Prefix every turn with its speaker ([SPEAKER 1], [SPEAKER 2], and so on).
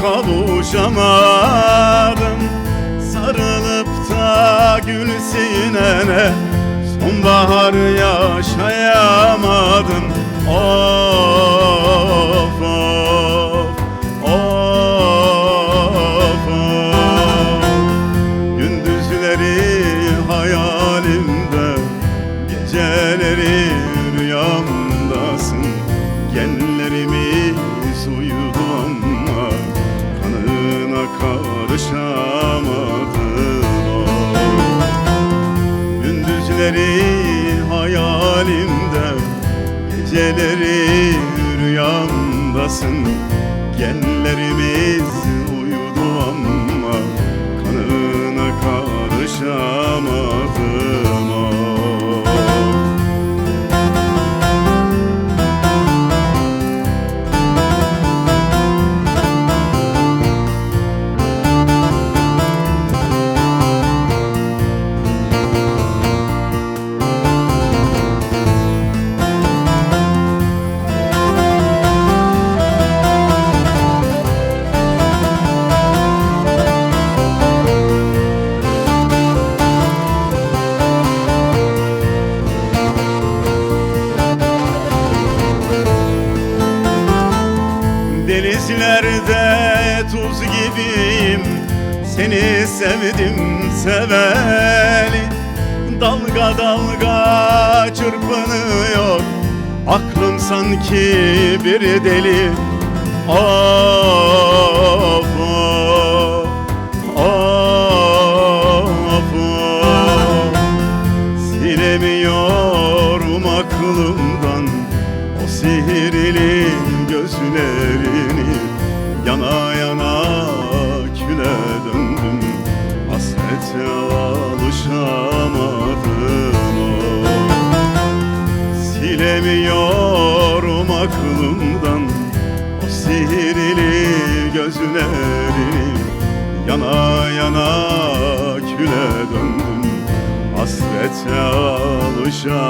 [SPEAKER 1] kavuşamadım. Sarılıp da gül sinene Sonbahar yaşayamadım. Of of of of. Gündüzleri hayalimde Geceleri rüyamdasın. Genlerimiz uyudu ama Kanına karışamadım. Gündüzleri hayalimde Geceleri rüyamdasın Genlerimiz uyudu ama Seni sevdim seveli. Dalga dalga çırpınıyor. Aklım sanki bir deli. Of of of Silemiyorum aklımdan o sihirli gözlerini. Yana yana küle döndüm Hasrete alışamadım oh. Silemiyorum aklımdan o sihirli gözlerini Yana yana küle döndüm. Hasrete alışamadım